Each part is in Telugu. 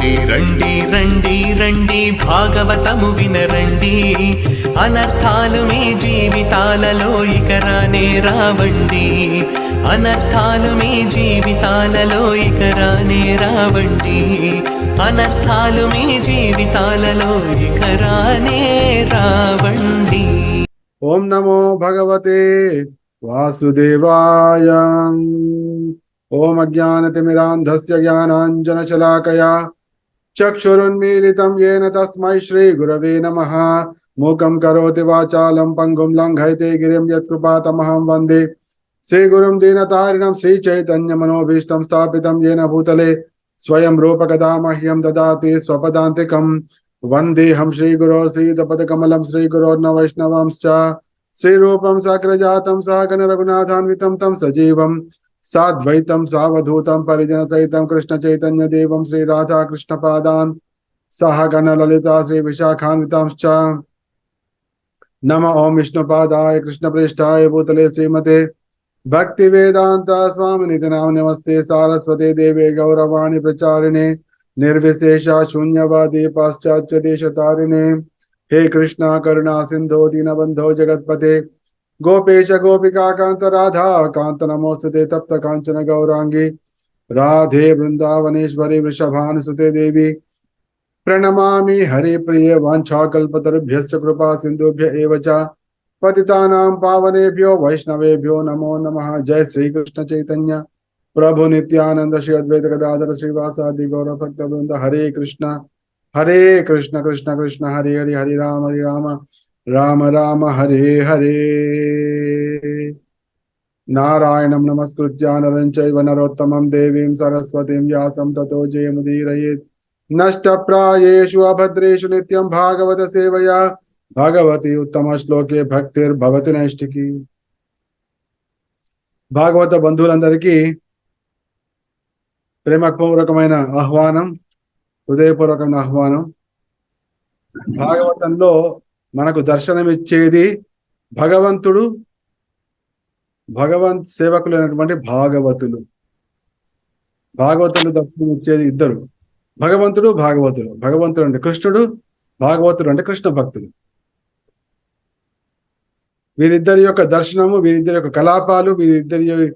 రండి రండి రండి రండి భాగవతము వినరండి అనర్థాలు మీ జీవితాలలో ఇక రానే రావండి. అనర్థాలు మీ జీవితాలలో ఇక రానే రావండి. అనర్థాలు మీ జీవితాలలో ఇక రానే రావండి. ఓం నమో భగవతే వాసుదేవాయ. ఓం అజ్ఞానతిమిరాంధస్య జ్ఞానాంజనశలాకయా चक्षुरुन्मीलितं येन तस्मै श्रीगुरवे नमः। मूकं करोति वाचालं, पङ्गुं लङ्घयते गिरिं यत्कृपातमहं वंदे। श्रीगुरुं दीनतारिणं श्रीचैतन्यमनोभीष्टं स्थापितं येन भूतले। स्वयं रूपकदा मह्यं ददाति स्वपदान्तिकं। वन्देऽहं श्रीगुरो श्रीतपदकमलं श्रीगुरोर्नवैष्णवंश्च। श्रीरूपं साग्रजातं सहगणरघुनाथान्वितं तं सजीवम् రఘునాథాన్వితం తం సజీవం సాద్వైతం సావధూతం పరిజన సహితం కృష్ణ చైతన్య దేవం శ్రీ రాధా కృష్ణ పాదాన్ సహగణ లలిత శ్రీ విశాఖాన్వితాంశ్చ నమ ఓం విష్ణుపాదాయ కృష్ణ ప్రేష్టాయ భూతలే శ్రీమతే భక్తి వేదాంత స్వామి నిధి నామ నమస్తే సారస్వతే దేవే గౌరవాణి ప్రచారిణే నిర్విశేష శూన్యవాది పాశ్చాత్య దేశ తారిణే హే కృష్ణ కరుణా సింధో దీనబంధో జగత్పతే గోపేశ గోపికా కాంత రాధా కాంత నమోస్తుతే తప్త కాంచన గౌరాంగి రాధే బృందావనేశ్వరి వృషభానుసుతే దేవి ప్రణమామి హరి ప్రియ వాంఛాకల్పతరుభ్యశ్చ కృపా సింధుభ్య ఏవ చ పతితానాం పావనేభ్యో వైష్ణవేభ్యో నమో నమః జయ శ్రీకృష్ణ చైతన్య ప్రభు నిత్యానంద శ్రీ అద్వైత గదాధర శ్రీవాసాది గౌరవ భక్త బృంద హరే కృష్ణ హరే కృష్ణ కృష్ణ కృష్ణ హరి హరి హరి రామ హరి రామ రామ రామ హరే హరే. నారాయణం నమస్కృత్య నరం చైవ నరోత్తమం దేవీం సరస్వతిం వ్యాసం తతో జయముదీరయేత్ నష్టప్రాయేషు అభద్రేషు నిత్యం భాగవత సేవయా. భగవతి ఉత్తమ శ్లోకే భక్తిర్భవతి నైష్టికి భాగవత బంధువులందరికీ ప్రేమపూర్వకమైన ఆహ్వానం హృదయపూర్వకమైన ఆహ్వానం. భాగవతంలో మనకు దర్శనమిచ్చేది భగవంతుడు భగవంత్ సేవకులైనటువంటి భాగవతులు. భాగవతులు దర్శనం ఇచ్చేది ఇద్దరు. భగవంతుడు భాగవతులు. భగవంతుడు అంటే కృష్ణుడు భాగవతుడు అంటే కృష్ణ భక్తులు. వీరిద్దరి యొక్క దర్శనము వీరిద్దరి యొక్క కలాపాలు వీరిద్దరి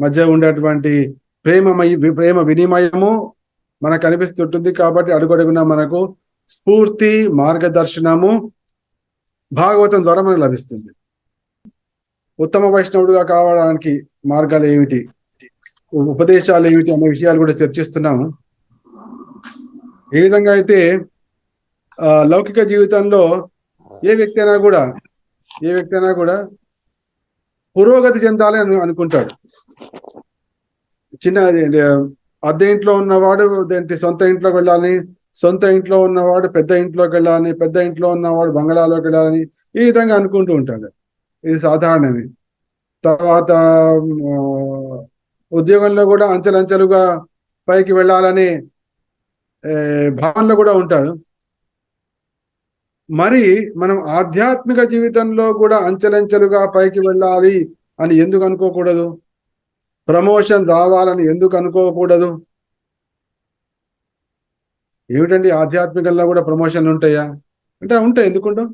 మధ్య ఉండేటువంటి ప్రేమమయ ప్రేమ వినిమయము మనకు అనిపిస్తుంటుంది కాబట్టి అడుగడుగున మనకు స్ఫూర్తి మార్గదర్శనము భాగవతం ద్వారా మనకు లభిస్తుంది. ఉత్తమ వైష్ణవుడుగా కావడానికి మార్గాలు ఏమిటి? ఉపదేశాలు ఏమిటి అనే విషయాలు కూడా చర్చిస్తున్నాము. ఏ విధంగా అయితే లౌకిక జీవితంలో ఏ వ్యక్తి అయినా కూడా ఏ వ్యక్తి అయినా కూడా పురోగతి చెందాలి అని అనుకుంటాడు. చిన్న అద్దె ఇంట్లో ఉన్నవాడు దేంటి సొంత ఇంట్లోకి వెళ్ళాలని సొంత ఇంట్లో ఉన్నవాడు పెద్ద ఇంట్లోకి వెళ్ళాలని పెద్ద ఇంట్లో ఉన్నవాడు బంగళాలోకి వెళ్ళాలని ఈ విధంగా అనుకుంటూ ఉంటాడు. ఇది సాధారణమే. తర్వాత ఉద్యోగంలో కూడా అంచెలంచెలుగా పైకి వెళ్ళాలని భావనలో కూడా ఉంటాడు. మరి మనం ఆధ్యాత్మిక జీవితంలో కూడా అంచెలంచెలుగా పైకి వెళ్ళాలి అని ఎందుకు అనుకోకూడదు? ప్రమోషన్ రావాలని ఎందుకు అనుకోకూడదు? ఏమిటండి ఆధ్యాత్మికంలో కూడా ప్రమోషన్లు ఉంటాయా? అంటే ఉంటాయి ఎందుకుంటావు?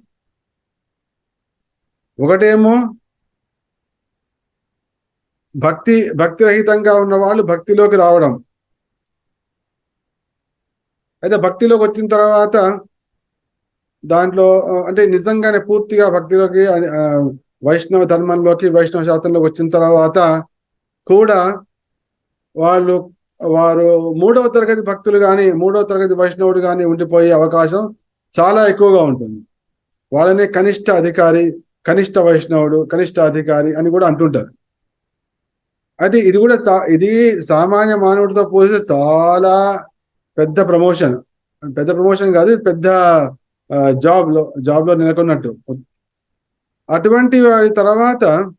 ఒకటేమో భక్తి భక్తి రహితంగా ఉన్న వాళ్ళు భక్తిలోకి రావడం. అయితే భక్తిలోకి వచ్చిన తర్వాత దాంట్లో అంటే నిజంగానే పూర్తిగా భక్తిలోకి వైష్ణవ ధర్మంలోకి వైష్ణవ శాస్త్రంలోకి వచ్చిన తర్వాత కూడా వాళ్ళు వారు మూడవ తరగతి భక్తులు కానీ మూడవ తరగతి వైష్ణవుడు కానీ ఉండిపోయే అవకాశం చాలా ఎక్కువగా ఉంటుంది. వాళ్ళనే కనిష్ట అధికారి కనిష్ట వైష్ణవుడు కనిష్ట అధికారి అని కూడా అంటుంటారు. అయితే ఇది కూడా చా- ఇది సామాన్య మానవుడితో పోలిస్తే చాలా పెద్ద ప్రమోషన్. పెద్ద ప్రమోషన్ కాదు పెద్ద జాబ్లో జాబ్లో నెలకొన్నట్టు. అటువంటి వారి తర్వాత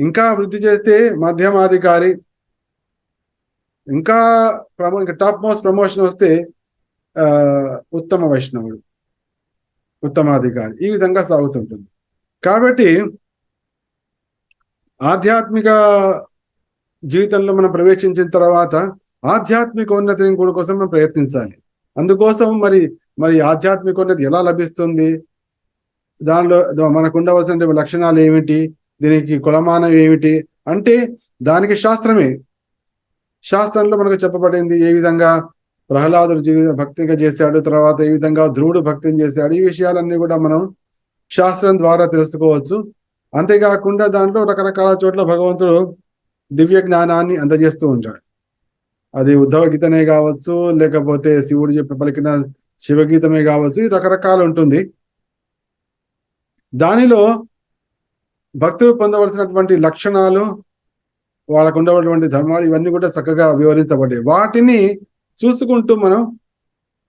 ఇంకా వృద్ధి చేస్తే మధ్యమాధికారి ఇంకా ప్రమో ఇంకా టాప్ మోస్ట్ ప్రమోషన్ వస్తే ఉత్తమ వైష్ణవుడు ఉత్తమాధికారి. ఈ విధంగా సాగుతుంటుంది. కాబట్టి ఆధ్యాత్మిక జీవితంలో మనం ప్రవేశించిన తర్వాత ఆధ్యాత్మిక ఉన్నతిని కూడా కోసం మనం ప్రయత్నించాలి. అందుకోసం మరి మరి ఆధ్యాత్మికోన్నతి ఎలా లభిస్తుంది? దానిలో మనకు ఉండవలసిన లక్షణాలు ఏమిటి? దీనికి కులమానం ఏమిటి? అంటే దానికి శాస్త్రమే. శాస్త్రంలో మనకు చెప్పబడింది ఏ విధంగా ప్రహ్లాదుడు జీవిత భక్తిగా చేశాడు తర్వాత ఏ విధంగా ధ్రువుడు భక్తిని చేశాడు ఈ విషయాలన్నీ కూడా మనం శాస్త్రం ద్వారా తెలుసుకోవచ్చు. అంతేకాకుండా దాంట్లో రకరకాల చోట్ల భగవంతుడు దివ్య జ్ఞానాన్ని అందజేస్తూ ఉంటాడు. అది ఉద్ధవ గీతనే కావచ్చు లేకపోతే శివుడు చెప్పి పలికిన శివగీతమే కావచ్చు రకరకాలు ఉంటుంది. దానిలో భక్తులు పొందవలసినటువంటి లక్షణాలు వాళ్ళకు ఉండేటువంటి ధర్మాలు ఇవన్నీ కూడా చక్కగా వివరించబడ్డాయి. వాటిని చూసుకుంటూ మనం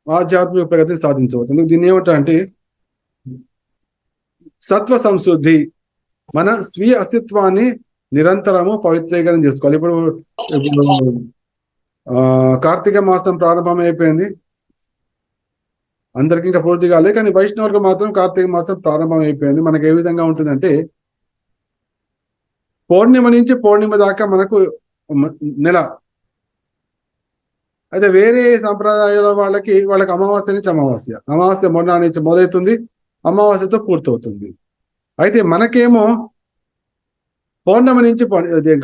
ఆధ్యాత్మిక ప్రగతిని సాధించవచ్చు. అందుకు దీన్ని ఏమిటంటే సత్వ సంశుద్ధి మన స్వీయ అస్తిత్వాన్ని నిరంతరము పవిత్రీకరణ చేసుకోవాలి. ఇప్పుడు ఇప్పుడు ఆ కార్తీక మాసం ప్రారంభం అయిపోయింది అందరికి ఇంకా పూర్తి కాలేదు కానీ వైష్ణవులకు మాత్రం కార్తీక మాసం ప్రారంభం అయిపోయింది మనకి ఏ విధంగా ఉంటుందంటే పౌర్ణిమ నుంచి పౌర్ణిమ దాకా మనకు నెల. అయితే వేరే సంప్రదాయాల వాళ్ళకి వాళ్ళకి అమావాస్య నుంచి అమావాస్య. అమావాస్య మొన్న నుంచి మొదలవుతుంది. అమావాస్యతో పూర్తవుతుంది. అయితే మనకేమో పౌర్ణమి నుంచి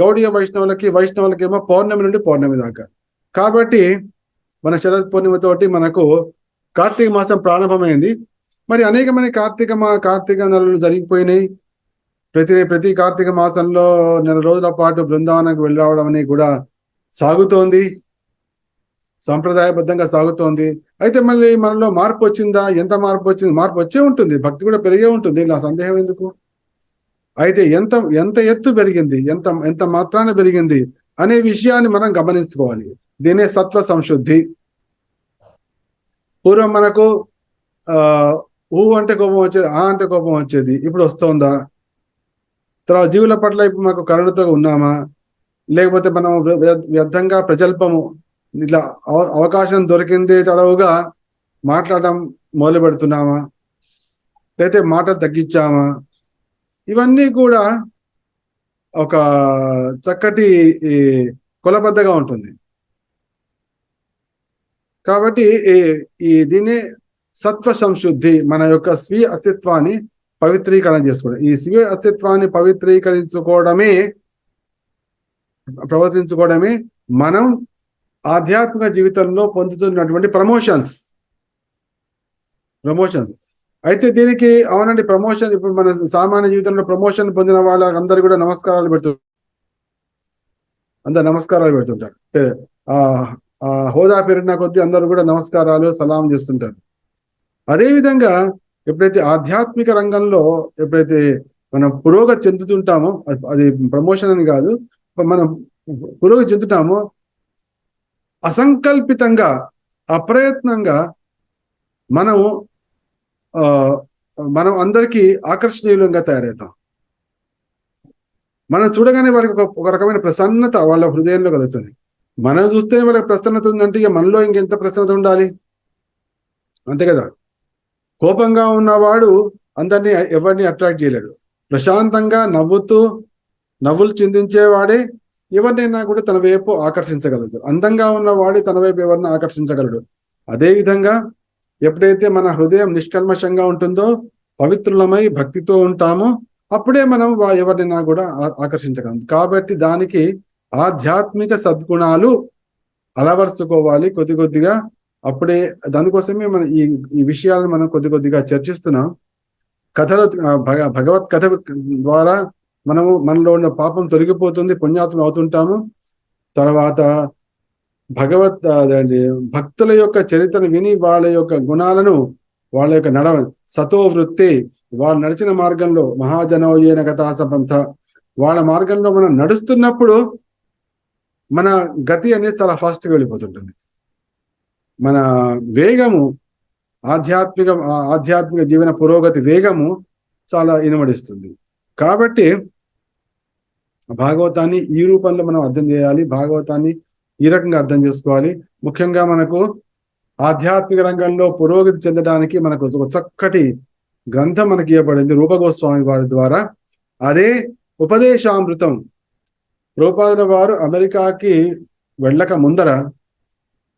గౌడీయ వైష్ణవులకి ఏమో పౌర్ణమి నుండి పౌర్ణమి దాకా. కాబట్టి మన శరద్ పూర్ణిమతోటి మనకు కార్తీక మాసం ప్రారంభమైంది. మరి అనేకమైన కార్తీక మా కార్తీక నెలలు జరిగిపోయినాయి. ప్రతి ప్రతి కార్తీక మాసంలో నెల రోజుల పాటు బృందావనకు వెళ్ళి రావడం అనేది కూడా సాగుతోంది. సాంప్రదాయబద్ధంగా సాగుతోంది. అయితే మళ్ళీ మనలో మార్పు వచ్చిందా? ఎంత మార్పు వచ్చింది? మార్పు వచ్చే ఉంటుంది. భక్తి కూడా పెరిగే ఉంటుంది. నా సందేహం ఎందుకు? అయితే ఎంత ఎంత ఎత్తు పెరిగింది? ఎంత ఎంత మాత్రాన పెరిగింది? అనే విషయాన్ని మనం గమనించుకోవాలి. దీనే సత్వ సంశుద్ధి. పూర్వం మనకు ఊ అంటే కోపం వచ్చేది ఆ అంటే కోపం వచ్చేది. ఇప్పుడు వస్తోందా? తర్వాత జీవుల పట్ల ఇప్పుడు మనకు కరుణతో ఉన్నామా? లేకపోతే మనం వ్యర్థంగా ప్రజల్పము ఇట్లా అవ- అవకాశం దొరికింది తడవుగా మాట్లాడడం మొదలు పెడుతున్నామా లేకపోతే మాట తగ్గించామా? ఇవన్నీ కూడా ఒక చక్కటి ఈ ఉంటుంది. కాబట్టి ఈ- ఈ దీన్ని సత్వ సంశుద్ధి మన యొక్క స్వీయ అస్తిత్వాన్ని పవిత్రీకరణ చేసుకోవడం. ఈ స్వీయ అస్తిత్వాన్ని పవిత్రీకరించుకోవడమే ప్రవర్తించుకోవడమే మనం ఆధ్యాత్మిక జీవితంలో పొందుతున్నటువంటి ప్రమోషన్స్. ప్రమోషన్స్. అయితే దీనికి అవునండి ప్రమోషన్ ఇప్పుడు మన సామాన్య జీవితంలో ప్రమోషన్ పొందిన వాళ్ళందరూ కూడా నమస్కారాలు పెడుతూ అందరు నమస్కారాలు పెడుతుంటారు. ఆ హోదా పెరిగిన కొద్దీ అందరూ కూడా నమస్కారాలు సలాం చేస్తుంటారు. అదేవిధంగా ఎప్పుడైతే ఆధ్యాత్మిక రంగంలో ఎప్పుడైతే మనం పురోగతి చెందుతుంటామో అది- అది ప్రమోషన్ అని కాదు మనం పురోగతి చెందుతామో అసంకల్పితంగా అప్రయత్నంగా మనము ఆ మనం అందరికీ ఆకర్షణీయంగా తయారవుతాం. మనం చూడగానే వాళ్ళకి ఒక ఒక రకమైన ప్రసన్నత వాళ్ళ హృదయంలో కలుగుతుంది. మనం చూస్తేనే వాళ్ళకి ప్రసన్నత ఉందంటే ఇక మనలో ఇంకెంత ప్రసన్నత ఉండాలి? అంతే కదా? కోపంగా ఉన్నవాడు అందరినీ ఎవరిని అట్రాక్ట్ చేయలేడు. ప్రశాంతంగా నవ్వుతూ నవ్వులు చిందించేవాడే ఎవరినైనా కూడా తన వైపు ఆకర్షించగలడు. అందంగా ఉన్నవాడే తన వైపు ఎవరిని ఆకర్షించగలడు. అదేవిధంగా ఎప్పుడైతే మన హృదయం నిష్కల్మషంగా ఉంటుందో పవిత్రులమై భక్తితో ఉంటామో అప్పుడే మనం వా- ఎవరినైనా కూడా ఆకర్షించగలం. కాబట్టి దానికి ఆధ్యాత్మిక సద్గుణాలు అలవరుచుకోవాలి కొద్ది కొద్దిగా. అప్పుడే దానికోసమే మన ఈ ఈ విషయాలను మనం కొద్ది కొద్దిగా చర్చిస్తున్నాం. కథలో భగవత్ కథ ద్వారా మనము మనలో ఉన్న పాపం తొలగిపోతుంది పుణ్యాత్మలు అవుతుంటాము. తర్వాత భగవత్ భక్తుల యొక్క చరిత్రను విని వాళ్ళ యొక్క గుణాలను వాళ్ళ యొక్క నడవ సతో వృత్తి వాళ్ళు నడిచిన మార్గంలో మహాజనోయేన గతాసపంథ వాళ్ళ మార్గంలో మనం నడుస్తున్నప్పుడు మన గతి అనేది చాలా ఫాస్ట్గా వెళ్ళిపోతుంటుంది. మన వేగము ఆధ్యాత్మిక ఆధ్యాత్మిక జీవన పురోగతి వేగము చాలా ఇనుమడిస్తుంది. కాబట్టి భాగవతాన్ని ఈ రూపంలో మనం అర్థం చేయాలి. భాగవతాన్ని ఈ రకంగా అర్థం చేసుకోవాలి. ముఖ్యంగా మనకు ఆధ్యాత్మిక రంగంలో పురోగతి చెందడానికి మనకు ఒక చక్కటి గ్రంథం మనకి ఇవ్వబడింది రూపగోస్వామి వారి ద్వారా. అదే ఉపదేశామృతం. రూపాదుల వారు అమెరికాకి వెళ్ళక ముందర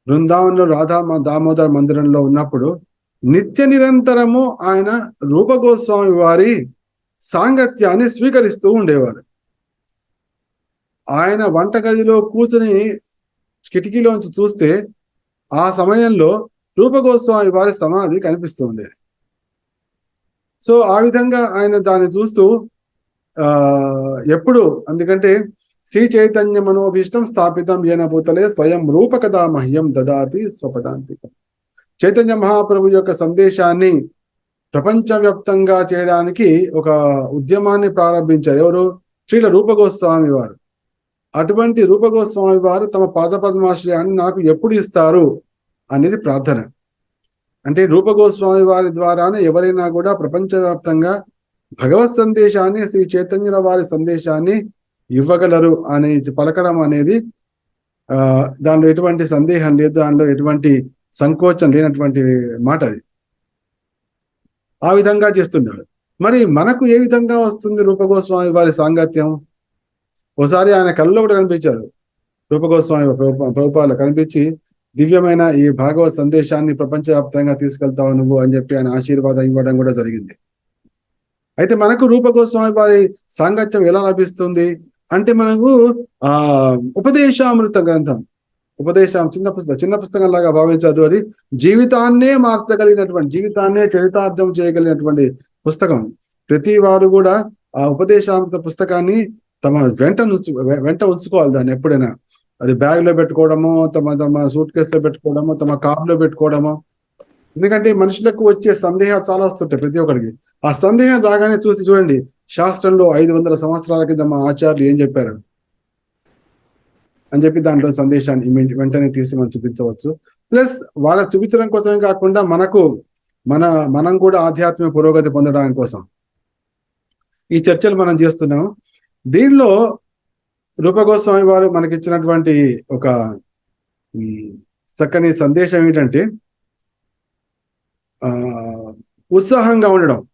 బృందావనంలో రాధా దామోదర్ దామోదర మందిరంలో ఉన్నప్పుడు నిత్య నిరంతరము ఆయన రూపగోస్వామి వారి సాంగత్యాన్ని స్వీకరిస్తూ ఉండేవారు. ఆయన వంటగదిలో కూర్చుని కిటికీలోంచి చూస్తే ఆ సమయంలో రూపగోస్వామి వారి సమాధి కనిపిస్తూ ఉండేది. సో ఆ విధంగా ఆయన దాన్ని చూస్తూ ఆ ఎప్పుడు ఎందుకంటే శ్రీ చైతన్య మనోభీష్టం స్థాపితం ఏన భూతలే స్వయం రూపకదా మహ్యం దదాతి స్వపదాంతికం చైతన్య మహాప్రభు యొక్క సందేశాన్ని ప్రపంచవ్యాప్తంగా చేయడానికి ఒక ఉద్యమాన్ని ప్రారంభించారు. ఎవరు? శ్రీల రూపగోస్వామి వారు. అటువంటి రూపగోస్వామి వారు తమ పాదపద్మాశ్రయాన్ని నాకు ఎప్పుడు ఇస్తారు అనేది ప్రార్థన. అంటే రూపగోస్వామి వారి ద్వారానే ఎవరైనా కూడా ప్రపంచవ్యాప్తంగా భగవత్ సందేశాన్ని శ్రీ చైతన్యుల వారి సందేశాన్ని ఇవ్వగలరు అని పలకడం అనేది ఆ దానిలో ఎటువంటి సందేహం లేదు దానిలో ఎటువంటి సంకోచం లేనటువంటి మాట అది. ఆ విధంగా చేస్తున్నారు. మరి మనకు ఏ విధంగా వస్తుంది రూపగోస్వామి వారి సాంగత్యం? ఒకసారి ఆయన కళ్ళలో కూడా కనిపించారు. రూపగోస్వామి ప్రభుపాలు కనిపించి దివ్యమైన ఈ భాగవత్ సందేశాన్ని ప్రపంచవ్యాప్తంగా తీసుకెళ్తావు నువ్వు అని చెప్పి ఆయన ఆశీర్వాదం ఇవ్వడం కూడా జరిగింది. అయితే మనకు రూపగోస్వామి వారి సాంగత్యం ఎలా లభిస్తుంది? అంటే మనకు ఆ ఉపదేశామృత గ్రంథం. ఉపదేశం చిన్న పుస్తకం చిన్న పుస్తకం లాగా భావించదు అది. జీవితాన్నే మార్చగలిగినటువంటి జీవితాన్నే చరితార్థం చేయగలిగినటువంటి పుస్తకం. ప్రతి వారు కూడా ఆ ఉపదేశామృత పుస్తకాన్ని తమ వెంట వెంట ఉంచుకోవాలి దాన్ని ఎప్పుడైనా. అది బ్యాగ్లో పెట్టుకోవడమో తమ తమ సూట్ కేస్లో పెట్టుకోవడమో తమ కార్లో పెట్టుకోవడమో. ఎందుకంటే మనుషులకు వచ్చే సందేహాలు చాలా వస్తుంటాయి ప్రతి ఒక్కరికి. ఆ సందేహం రాగానే చూసి చూడండి శాస్త్రంలో ఐదు వందల సంవత్సరాల కింద మా ఆచార్యులు ఏం చెప్పారు? అని చెప్పి దాంట్లో సందేశాన్ని వెంటనే తీసి మనం చూపించవచ్చు. ప్లస్ వాళ్ళ చూపించడం కోసమే కాకుండా మనకు మన మనం కూడా ఆధ్యాత్మిక పురోగతి పొందడానికి కోసం ఈ చర్చలు మనం చేస్తున్నాం. దీనిలో రూపగోస్వామి వారు మనకి ఇచ్చినటువంటి ఒక చక్కని సందేశం ఏంటంటే ఆ ఉత్సాహంగా ఉండడం.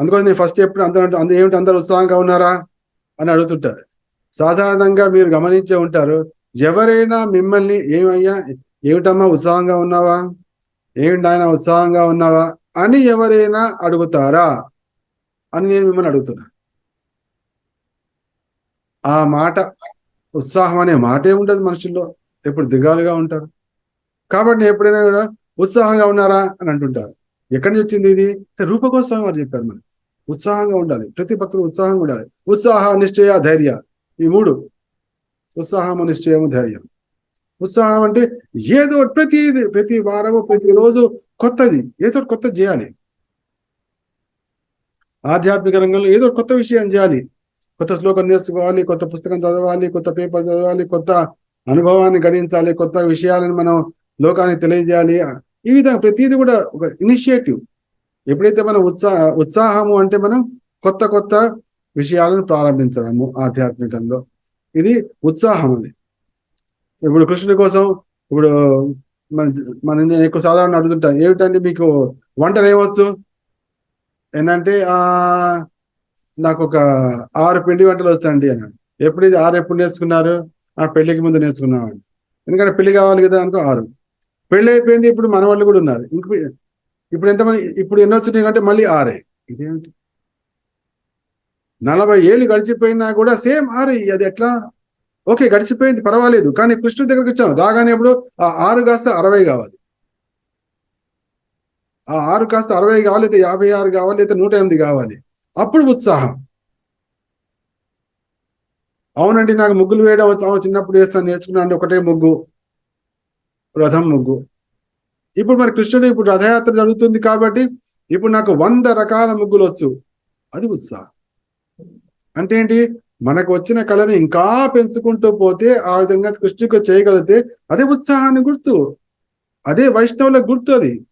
అందుకోసం నేను ఫస్ట్ ఎప్పుడు అందరూ అంటూ- ఏమిటి అందరు ఉత్సాహంగా ఉన్నారా? అని అడుగుతుంటారు. సాధారణంగా మీరు గమనించే ఉంటారు ఎవరైనా మిమ్మల్ని ఏమయ్యా ఏమిటమ్మా ఉత్సాహంగా ఉన్నావా? ఏమిటి ఆయన ఉత్సాహంగా ఉన్నావా? అని ఎవరైనా అడుగుతారా? అని నేను మిమ్మల్ని అడుగుతున్నా. ఆ మాట ఉత్సాహం అనే మాటే ఉండదు మనుషుల్లో. ఎప్పుడు దిగాలుగా ఉంటారు. కాబట్టి నేను ఎప్పుడైనా కూడా ఉత్సాహంగా ఉన్నారా అని అంటుంటారు. ఎక్కడి నుంచి వచ్చింది ఇది? అంటే వారు చెప్పారు మనకి. ఉత్సాహంగా ఉండాలి. ప్రతి భక్తుడు ఉత్సాహంగా ఉండాలి. ఉత్సాహ నిశ్చయ ధైర్య. ఈ మూడు. ఉత్సాహము నిశ్చయము ధైర్యం. ఉత్సాహం అంటే ఏదో ప్రతి ప్రతి వారము ప్రతి రోజు కొత్తది. ఏదో కొత్త కొత్తది చేయాలి. ఆధ్యాత్మిక రంగంలో ఏదో కొత్త విషయం చేయాలి. కొత్త శ్లోకం నేర్చుకోవాలి కొత్త పుస్తకం చదవాలి కొత్త పేపర్ చదవాలి కొత్త అనుభవాన్ని గడించాలి కొత్త విషయాలను మనం లోకానికి తెలియజేయాలి. ఈ విధంగా ప్రతిదీ కూడా ఒక ఇనిషియేటివ్. ఎప్పుడైతే మనం ఉత్సాహ ఉత్సాహము అంటే మనం కొత్త కొత్త విషయాలను ప్రారంభించడము ఆధ్యాత్మికంలో. ఇది ఉత్సాహం అది. ఇప్పుడు కృష్ణుడి కోసం ఇప్పుడు మన మన నేను ఎక్కువ సాధారణ అడుగుతుంటా ఏమిటంటే మీకు వంటలు ఏమొచ్చు ఏంటంటే నాకు ఒక ఆరు పిండి వంటలు వచ్చండి అన్నాడు. ఎప్పుడు ఇది ఆరు ఎప్పుడు నేర్చుకున్నారు? ఆ పెళ్ళికి ముందు నేర్చుకున్నామండి. ఎందుకంటే పెళ్ళి కావాలి కదా అనుకో ఆరు. పెళ్ళి అయిపోయింది ఇప్పుడు మన వాళ్ళు కూడా ఉన్నారు. ఇంక ఇప్పుడు ఎంతమంది ఇప్పుడు ఎన్ని వచ్చినాయి అంటే మళ్ళీ ఆరే. ఇదేమిటి? నలభై ఏళ్ళు గడిచిపోయినా కూడా సేమ్ ఆరే. అది ఎట్లా? ఓకే గడిచిపోయింది పర్వాలేదు కానీ కృష్ణుడి దగ్గరికి వచ్చాం. రాగానే ఇప్పుడు ఆ ఆరు కాస్త అరవై కావాలి. ఆ ఆరు కాస్త అరవై కావాలి అయితే యాభై ఆరు కావాలి అయితే నూట ఎనిమిది కావాలి. అప్పుడు ఉత్సాహం. అవునండి నాకు ముగ్గులు వేయడం అవును, చిన్నప్పుడు వేస్తాను నేర్చుకున్నాను ఒకటే ముగ్గు రథం ముగ్గు. ఇప్పుడు మరి కృష్ణుడు ఇప్పుడు రథయాత్ర జరుగుతుంది కాబట్టి ఇప్పుడు నాకు వంద రకాల ముగ్గులు వచ్చు. అది ఉత్సాహం. అంటే ఏంటి? మనకు వచ్చిన కళను ఇంకా పెంచుకుంటూ పోతే ఆ విధంగా కృష్ణుడికి చేయగలిగితే అదే ఉత్సాహాన్ని గుర్తు. అదే వైష్ణవుల గుర్తు అది.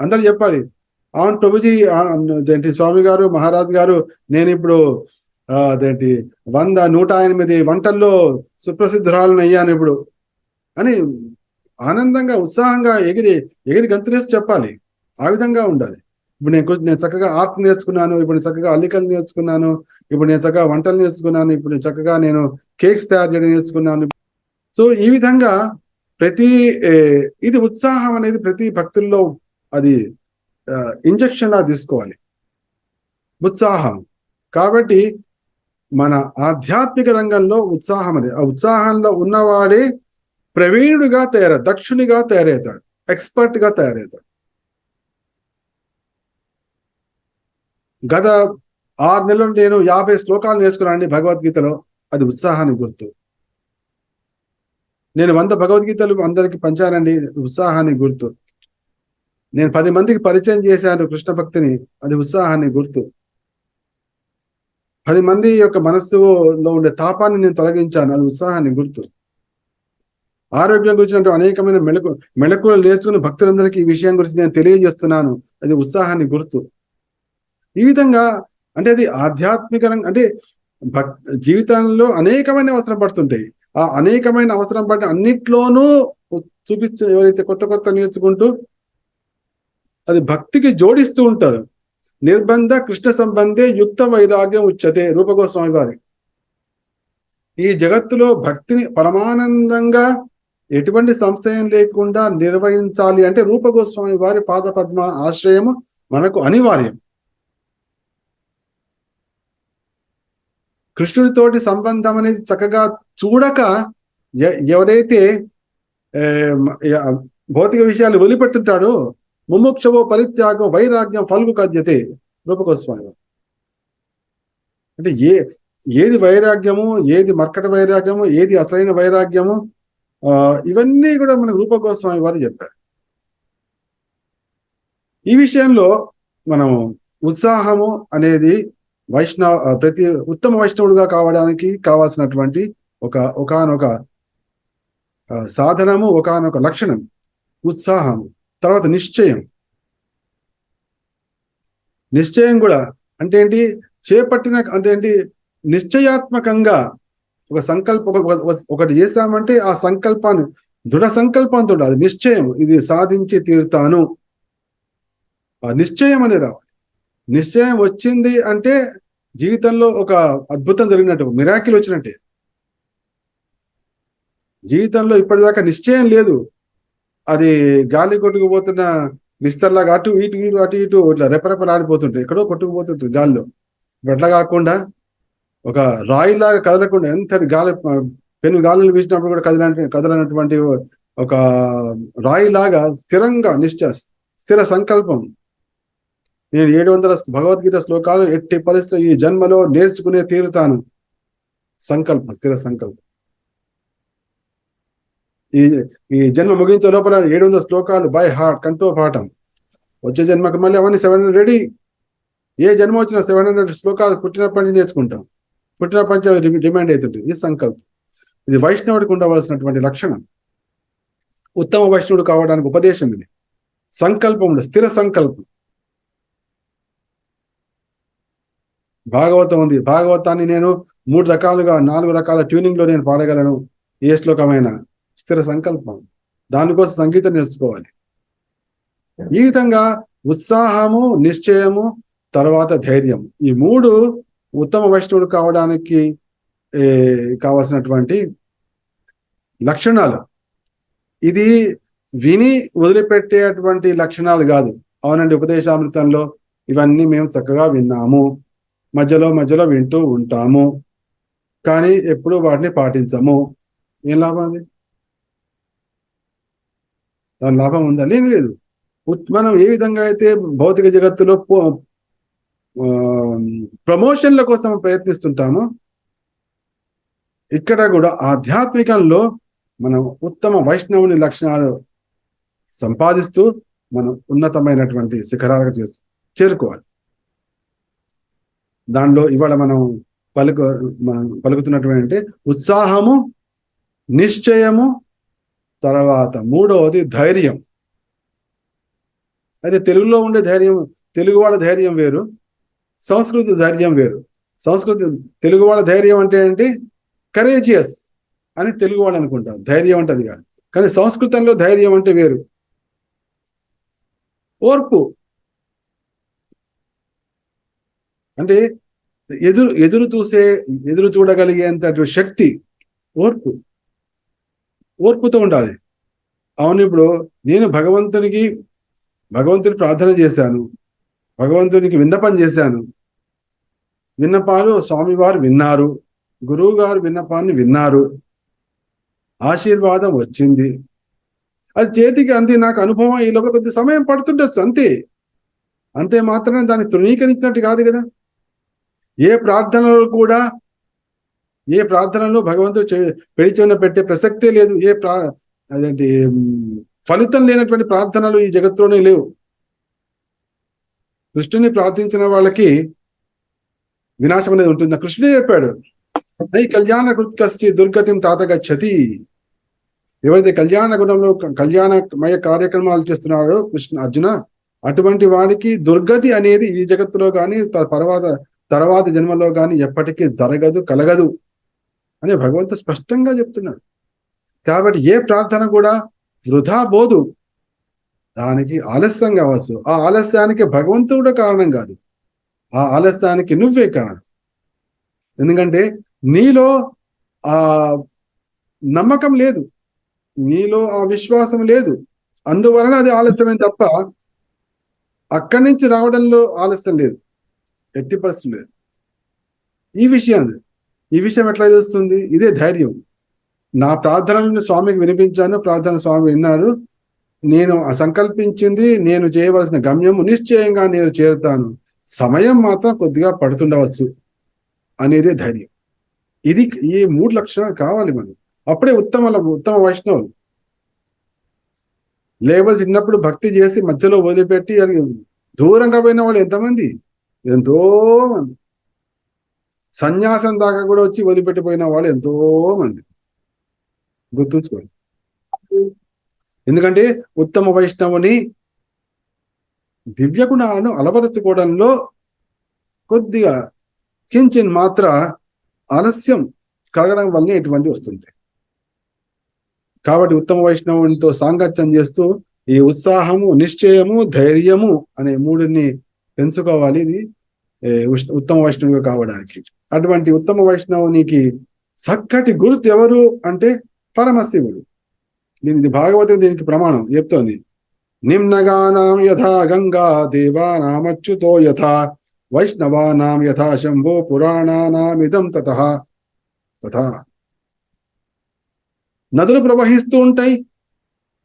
అందరు చెప్పాలి. అవును ప్రభుజీ అదేంటి స్వామి గారు మహారాజ్ గారు నేను ఇప్పుడు అదేంటి వంద నూట ఎనిమిది వంటల్లో సుప్రసిద్ధురాలను అయ్యాను ఇప్పుడు. అని ఆనందంగా ఉత్సాహంగా ఎగిరి ఎగిరి గంతులేసి చెప్పాలి. ఆ విధంగా ఉండాలి. ఇప్పుడు నేను నేను చక్కగా ఆర్ట్ నేర్చుకున్నాను ఇప్పుడు నేను చక్కగా అల్లికలు నేర్చుకున్నాను ఇప్పుడు నేను చక్కగా వంటలు నేర్చుకున్నాను ఇప్పుడు నేను చక్కగా నేను కేక్స్ తయారు చేయడం నేర్చుకున్నాను. సో ఈ విధంగా ప్రతి ఇది ఉత్సాహం అనేది ప్రతి భక్తుల్లో అది ఇంజక్షన్ లా తీసుకోవాలి. ఉత్సాహం. కాబట్టి మన ఆధ్యాత్మిక రంగంలో ఉత్సాహం అనేది ఆ ఉత్సాహంలో ఉన్నవాడే ప్రవీణుడిగా తయారు దక్షునిగా తయారవుతాడు ఎక్స్పర్ట్గా తయారవుతాడు గత ఆరు నెలలు నేను యాభై శ్లోకాలు నేర్చుకున్నాను భగవద్గీతలో అది ఉత్సాహానికి గుర్తు. నేను వంద భగవద్గీతలు అందరికి పంచానండి ఉత్సాహానికి గుర్తు. నేను పది మందికి పరిచయం చేశాను కృష్ణ భక్తిని అది ఉత్సాహానికి గుర్తు. పది మంది యొక్క మనస్సులో ఉండే తాపాన్ని నేను తొలగించాను అది ఉత్సాహానికి గుర్తు. ఆరోగ్యం గురించి అనేకమైన మెళకు మెళకులు నేర్చుకుని భక్తులందరికీ ఈ విషయం గురించి నేను తెలియజేస్తున్నాను. అది ఉత్సాహాన్ని గుర్తు. ఈ విధంగా అంటే అది ఆధ్యాత్మిక అంటే భక్ జీవితంలో అనేకమైన అవసరం పడుతుంటాయి. ఆ అనేకమైన అవసరం పడిన అన్నిట్లోనూ చూపించు ఎవరైతే కొత్త కొత్త నేర్చుకుంటూ అది భక్తికి జోడిస్తూ ఉంటారు. నిర్బంధ కృష్ణ సంబంధే యుక్త వైరాగ్యం ఉచ్యతే రూపగోస్వామి వారి. ఈ జగత్తులో భక్తిని పరమానందంగా ఎటువంటి సంశయం లేకుండా నిర్వహించాలి అంటే రూపగోస్వామి వారి పాద పద్మ ఆశ్రయము మనకు అనివార్యం. కృష్ణుడితోటి సంబంధం అనేది చక్కగా చూడక ఎ- ఎవరైతే భౌతిక విషయాలు వదిలిపెడుతుంటాడో ముముక్షవో పరిత్యాగం వైరాగ్యం ఫలుగు కద్యతే రూపగోస్వామి. అంటే ఏ ఏది వైరాగ్యము ఏది మర్కట వైరాగ్యము ఏది అసలైన వైరాగ్యము ఇవన్నీ కూడా మన రూపగోస్వామి వారు చెప్పారు. ఈ విషయంలో మనం ఉత్సాహము అనేది వైష్ణవ ప్రతి ఉత్తమ వైష్ణవుడుగా కావడానికి కావాల్సినటువంటి ఒక ఒకానొక సాధనము ఒకానొక లక్షణం ఉత్సాహము తర్వాత నిశ్చయం. నిశ్చయం కూడా అంటే ఏంటి? చేపట్టిన అంటే ఏంటి? నిశ్చయాత్మకంగా ఒక సంకల్ప ఒక- ఒకటి చేశామంటే ఆ సంకల్పాన్ని దృఢ సంకల్పంతో అది నిశ్చయం ఇది సాధించి తీరుతాను. ఆ నిశ్చయం అనేది రావాలి. నిశ్చయం వచ్చింది అంటే జీవితంలో ఒక అద్భుతం జరిగినట్టు మిరాకిల్ వచ్చినట్టే. జీవితంలో ఇప్పటిదాకా నిశ్చయం లేదు. అది గాలి కొట్టుకుపోతున్న విస్తర్లాగా అటు ఇటు ఇటు అటు ఇటు ఇట్లా రెపరెపలాడిపోతుంటాయి ఎక్కడో కొట్టుకుపోతుంటుంది గాల్లో. ఇప్పుడు అట్లా కాకుండా ఒక రాయిలాగా కదలకుండా ఎంతటి గాలి పెను గాలిని వీసినప్పుడు కూడా కదలని కదలనటువంటి ఒక రాయిలాగా స్థిరంగా నిశ్చ స్థిర సంకల్పం. నేను ఏడు వందల భగవద్గీత శ్లోకాలు ఎట్టి పరిస్థితి ఈ జన్మలో నేర్చుకునే తీరుతాను. సంకల్పం స్థిర సంకల్పం. ఈ ఈ జన్మ ముగించే లోపల ఏడు వందల శ్లోకాలు బై హార్ట్ కంటో పాఠం. వచ్చే జన్మకి మళ్ళీ అవన్నీ సెవెన్ హండ్రెడ్ రెడీ ఏ జన్మ వచ్చినా సెవెన్ హండ్రెడ్ శ్లోకాలు పుట్టినప్పటి నుంచి నేర్చుకుంటాం. పుట్టినప్పటి డిమాండ్ అవుతుంటుంది ఈ సంకల్పం. ఇది వైష్ణవుడికి ఉండవలసినటువంటి లక్షణం. ఉత్తమ వైష్ణవుడు కావడానికి ఉపదేశం ఇది. సంకల్పం స్థిర సంకల్పం. భాగవతం ఉంది. భాగవతాన్ని నేను మూడు రకాలుగా నాలుగు రకాల ట్యూనింగ్లో నేను పాడగలను. ఏ శ్లోకమైన స్థిర సంకల్పం. దానికోసం సంగీతం నేర్చుకోవాలి. ఈ విధంగా ఉత్సాహము నిశ్చయము తర్వాత ధైర్యం. ఈ మూడు ఉత్తమ వైష్ణవుడు కావడానికి కావాల్సినటువంటి లక్షణాలు. ఇది విని వదిలిపెట్టేటువంటి లక్షణాలు కాదు. అవునండి ఉపదేశామృతంలో ఇవన్నీ మేము చక్కగా విన్నాము. మధ్యలో మధ్యలో వింటూ ఉంటాము. కానీ ఎప్పుడు వాటిని పాటించము. ఏం లాభం అది? దాని లాభం ఉందా? లేని లేదు. మనం ఏ విధంగా అయితే భౌతిక జగత్తులో పో- ప్రమోషన్ల కోసం ప్రయత్నిస్తుంటామో. ఇక్కడ కూడా ఆధ్యాత్మికంలో మనం ఉత్తమ వైష్ణవుని లక్షణాలు సంపాదిస్తూ మనం ఉన్నతమైనటువంటి శిఖరాలకు చేసు చేరుకోవాలి. దానిలో ఇవాళ మనం పలుకు మనం పలుకుతున్నటువంటి ఉత్సాహము నిశ్చయము తర్వాత మూడవది ధైర్యం. అయితే తెలుగులో ఉండే ధైర్యం తెలుగు వాళ్ళ ధైర్యం వేరు. సంస్కృత ధైర్యం వేరు. సంస్కృతి తెలుగు వాళ్ళ ధైర్యం అంటే ఏంటి? కరేజియస్ అని తెలుగు వాళ్ళు అనుకుంటారు. ధైర్యం అంటే అది కాదు. కానీ సంస్కృతంలో ధైర్యం అంటే వేరు. ఓర్పు. అంటే ఎదురు ఎదురు చూసే ఎదురు చూడగలిగేంత శక్తి ఓర్పు. ఓర్పుతో ఉండాలి. అవును ఇప్పుడు నేను భగవంతునికి భగవంతుని ప్రార్థన చేశాను. భగవంతునికి విన్నపం చేశాను. విన్నపాలు స్వామివారు విన్నారు గురువు గారు విన్నపాన్ని విన్నారు. ఆశీర్వాదం వచ్చింది. అది చేతికి అంది నాకు అనుభవం ఈ లోపల కొద్ది సమయం పడుతుండొచ్చు అంతే అంతే మాత్రమే దాన్ని తృణీకరించినట్టు కాదు కదా. ఏ ప్రార్థనలో కూడా ఏ ప్రార్థనలో భగవంతుడు చే- పెట్టే ప్రసక్తే లేదు. ఏ ప్రా అదేంటి ఫలితం లేనటువంటి ప్రార్థనలు ఈ జగత్తులోనే లేవు. కృష్ణుని ప్రార్థించిన వాళ్ళకి వినాశం అనేది ఉంటుంది కృష్ణుడే చెప్పాడు. నై కళ్యాణ కృత్కస్తి దుర్గతిం తాతగచ్చతి ఎవరైతే కళ్యాణ గుణంలో కళ్యాణమయ కార్యక్రమాలు చేస్తున్నాడో కృష్ణ అర్జున అటువంటి వాడికి దుర్గతి అనేది ఈ జగత్తులో కానీ తర్వాత తర్వాత జన్మలో కానీ ఎప్పటికీ జరగదు కలగదు అని భగవంతుడు స్పష్టంగా చెప్తున్నాడు. కాబట్టి ఏ ప్రార్థన కూడా వృధా బోదు. దానికి ఆలస్యం కావచ్చు. ఆ ఆలస్యానికి భగవంతుడు కారణం కాదు. ఆ ఆలస్యానికి నువ్వే కారణం. ఎందుకంటే నీలో ఆ నమ్మకం లేదు. నీలో ఆ విశ్వాసం లేదు. అందువలన అది ఆలస్యమే తప్ప అక్కడి నుంచి రావడంలో ఆలస్యం లేదు. ఎట్టి పరిస్థితి లేదు. ఈ విషయం ఈ విషయం ఎట్లా చూస్తుంది ఇదే ధైర్యం. నా ప్రార్థనలను స్వామికి వినిపించాను. ప్రార్థన స్వామి విన్నారు నేను సంకల్పించింది నేను చేయవలసిన గమ్యము నిశ్చయంగా నేను చేరుతాను. సమయం మాత్రం కొద్దిగా పడుతుండవచ్చు అనేదే ధైర్యం. ఇది ఈ మూడు లక్షణాలు కావాలి మనకి. అప్పుడే ఉత్తమ ఉత్తమ వైష్ణవులు. లేకపోతే చిన్నప్పుడు భక్తి చేసి మధ్యలో వదిలిపెట్టి అది దూరంగా పోయిన వాళ్ళు ఎంతమంది? ఎంతో మంది సన్యాసం దాకా కూడా వచ్చి వదిలిపెట్టిపోయిన వాళ్ళు ఎంతో మంది గుర్తుంచుకోండి. ఎందుకంటే ఉత్తమ వైష్ణవుని దివ్య గుణాలను అలవరచుకోవడంలో కొద్దిగా కించిన్ మాత్ర ఆలస్యం కలగడం వల్లనే ఇటువంటి వస్తుంటాయి. కాబట్టి ఉత్తమ వైష్ణవునితో సాంగత్యం చేస్తూ ఈ ఉత్సాహము నిశ్చయము ధైర్యము అనే మూడుని పెంచుకోవాలి. ఇది ఉత్తమ వైష్ణవుగా కావడానికి. అటువంటి ఉత్తమ వైష్ణవునికి చక్కటి గుర్తు ఎవరు అంటే పరమశివుడు. దీని ఇది భాగవతం దీనికి ప్రమాణం చెప్తోంది. నిమ్నగానాం యథా గంగా దేవానామచ్యుతో యథా వైష్ణవానాం యథా శంభో పురాణానామిదం తథ తథా నదులు ప్రవహిస్తూ ఉంటాయి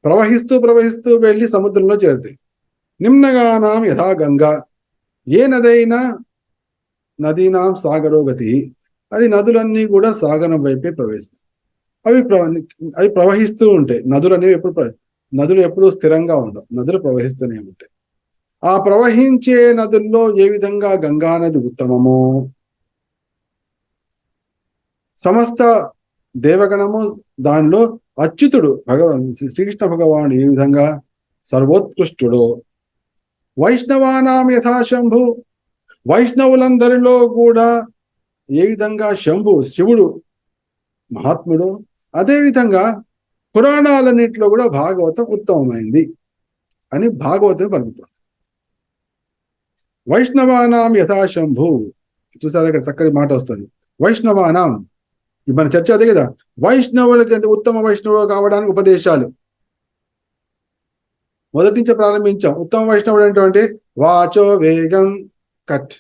ప్రవహిస్తూ ప్రవహిస్తూ వెళ్ళి సముద్రంలో చేరుతాయి. నిమ్నగానాం యథా గంగా ఏ నదైనా నదీనాం సాగరోగతి అది నదులన్నీ కూడా సాగరం వైపే ప్రవేశిస్తాయి. అవి ప్రవ అవి ప్రవహిస్తూ ఉంటాయి నదులు అనేవి ఎప్పుడు నదులు ఎప్పుడూ స్థిరంగా ఉండవు. నదులు ప్రవహిస్తూనే ఉంటాయి. ఆ ప్రవహించే నదుల్లో ఏ విధంగా గంగా నది ఉత్తమమో? సమస్త దేవగణము దానిలో అచ్యుతుడు భగవాన్ శ్రీకృష్ణ భగవానుడు ఏ విధంగా? సర్వోత్కృష్టుడు. వైష్ణవానాం యథా శంభు. వైష్ణవులందరిలో కూడా ఏ విధంగా శంభు? శివుడు మహాత్ముడు. అదే విధంగా పురాణాలన్నింటిలో కూడా భాగవతం ఉత్తమమైంది అని భాగవతం పలుకుతుంది వైష్ణవానాం యథాశంభు చూసారా ఇక్కడ చక్కటి మాట వస్తుంది. వైష్ణవానాం. మన చర్చ అదే కదా. వైష్ణవులకి అంటే ఉత్తమ వైష్ణవుడు కావడానికి ఉపదేశాలు. మొదటి నుంచి ప్రారంభించాం. ఉత్తమ వైష్ణవుడు ఏంటంటే వాచో వేగం కట్.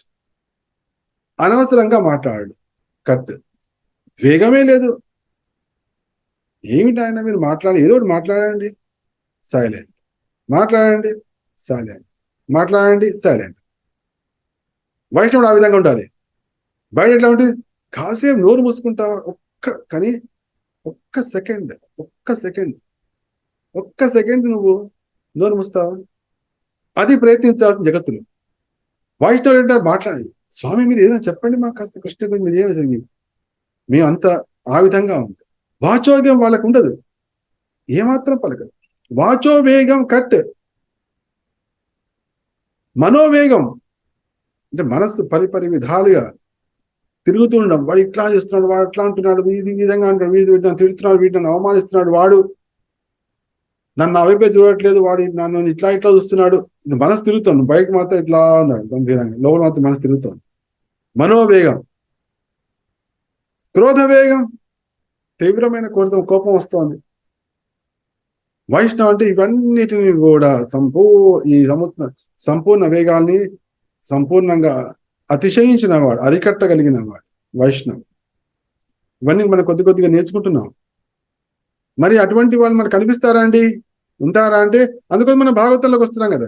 అనవసరంగా మాట్లాడు. కట్. వేగమే లేదు. ఏమిటి ఆయన మీరు మాట్లాడి ఏదో ఒకటి మాట్లాడండి. సైలెంట్ మాట్లాడండి. సైలెంట్ మాట్లాడండి. సైలెంట్ వైష్ణవుడు ఆ విధంగా ఉండాలి. బయట ఎట్లా ఉంటుంది? కాసేపు నోరు మూసుకుంటావా ఒక్క కానీ ఒక్క సెకండ్ ఒక్క సెకండ్ ఒక్క సెకండ్ నువ్వు నోరు మూస్తావా? అది ప్రయత్నించాల్సిన జగత్తులు. వైష్ణవుడు అంటే మాట్లాడి స్వామి మీరు ఏదైనా చెప్పండి మాకు కాస్త కృష్ణ గురించి మీరు ఏమి మేము అంత ఆ విధంగా ఉంది వాచోవేగం వాళ్ళకు ఉండదు. ఏమాత్రం పలకదు. వాచో వేగం కట్. మనోవేగం అంటే మనస్సు పరిపరి విధాలుగా తిరుగుతుండడం వాడు ఇట్లా చేస్తున్నాడు వాడు అట్లా అంటున్నాడు వీధి విధంగా అంటాడు వీధి వీటిని తిడుతున్నాడు వీటిని అవమానిస్తున్నాడు వాడు నన్ను నా వైపే చూడట్లేదు వాడు నన్ను ఇట్లా ఇట్లా చూస్తున్నాడు. ఇది మనసు తిరుగుతుంది. బయట మాత్రం ఇట్లా ఉన్నాడు గంభీరంగా. లోపల మాత్రం మనసు తిరుగుతుంది. మనోవేగం క్రోధ వేగం. తీవ్రమైన కోరిత కోపం వస్తోంది. వైష్ణవ్ అంటే ఇవన్నిటిని కూడా సంపూ ఈ సముద్ర సంపూర్ణ వేగాల్ని సంపూర్ణంగా అతిశయించిన వాడు అరికట్టగలిగిన వాడు వైష్ణవ్. ఇవన్నీ మనం కొద్ది కొద్దిగా నేర్చుకుంటున్నాం. మరి అటువంటి వాళ్ళు మనకు కనిపిస్తారా అండి? ఉంటారా అంటే అందుకని మనం భాగవతంలోకి వస్తున్నాం కదా.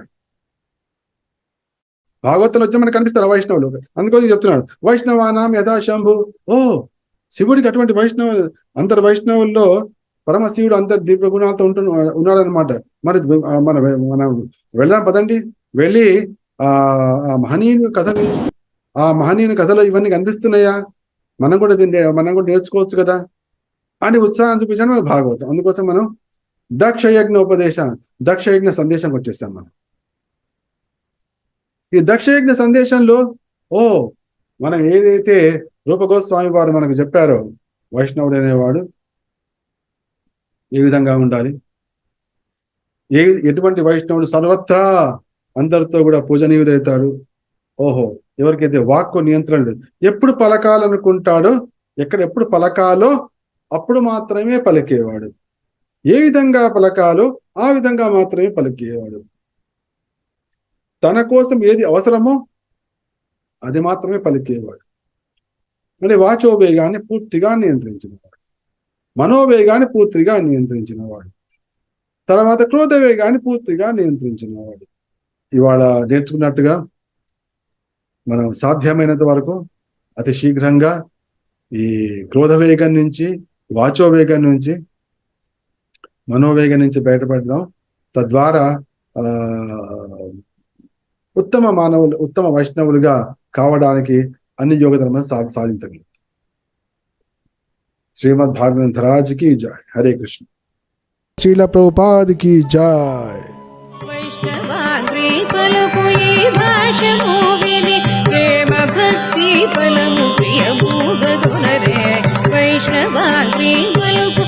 భాగవతంలో వచ్చి మనకు కనిపిస్తారు వైష్ణవులు? అందుకోసం చెప్తున్నాడు వైష్ణవానాం యథాశంభు ఓ శివుడికి అటువంటి వైష్ణవ అంతర్ వైష్ణవుల్లో పరమశివుడు అంతర్ దీప గుణాలతో ఉంటు ఉన్నాడనమాట మరి మన మనం వెళ్దాం పదండి. వెళ్ళి ఆ మహనీయుని కథలు ఆ మహనీయుని కథలో ఇవన్నీ కనిపిస్తున్నాయా? మనం కూడా దీన్ని మనం కూడా నేర్చుకోవచ్చు కదా? అని ఉత్సాహం చూపించడం మనకు భాగవతం. అందుకోసం మనం దక్షయజ్ఞ ఉపదేశం దక్షయజ్ఞ సందేశం వచ్చేస్తాం మనం. ఈ దక్షయజ్ఞ సందేశంలో ఓ మనం ఏదైతే రూపగోస్వామి వారు మనకు చెప్పారు వైష్ణవుడు అనేవాడు ఏ విధంగా ఉండాలి? ఏ ఎటువంటి వైష్ణవుడు సర్వత్రా అందరితో కూడా పూజనీయుడవుతాడు ఓహో ఎవరికైతే వాక్కు నియంత్రణ లేదు. ఎప్పుడు పలకాలనుకుంటాడో ఎక్కడ ఎప్పుడు పలకాలో అప్పుడు మాత్రమే పలికేవాడు. ఏ విధంగా పలకాలో ఆ విధంగా మాత్రమే పలికేవాడు. తన కోసం ఏది అవసరమో అది మాత్రమే పలికేవాడు. అంటే వాచోవేగాన్ని పూర్తిగా నియంత్రించినవాడు మనోవేగాన్ని పూర్తిగా నియంత్రించినవాడు తర్వాత క్రోధ వేగాన్ని పూర్తిగా నియంత్రించినవాడు ఇవాళ నేర్చుకున్నట్టుగా మనం సాధ్యమైనంత వరకు అతి శీఘ్రంగా ఈ క్రోధ వేగం నుంచి వాచోవేగం నుంచి మనోవేగం నుంచి బయటపడదాం. తద్వారా ఆ ఉత్తమ మానవులు ఉత్తమ వైష్ణవులుగా కావడానికి అన్ని యోగ ధర్మాలు సా సాధించగలుగుతాం శ్రీమద్ భాగవంతరాజుకి జాయ్ హరే కృష్ణ శ్రీల ప్రభుపాదికి జాయ్ వైష్ణవాగ్రి పలుకు ఈ భాషము విని ప్రేమ భక్తి ఫలము ప్రియభూగదునరే వైష్ణవాగ్రి పలుకు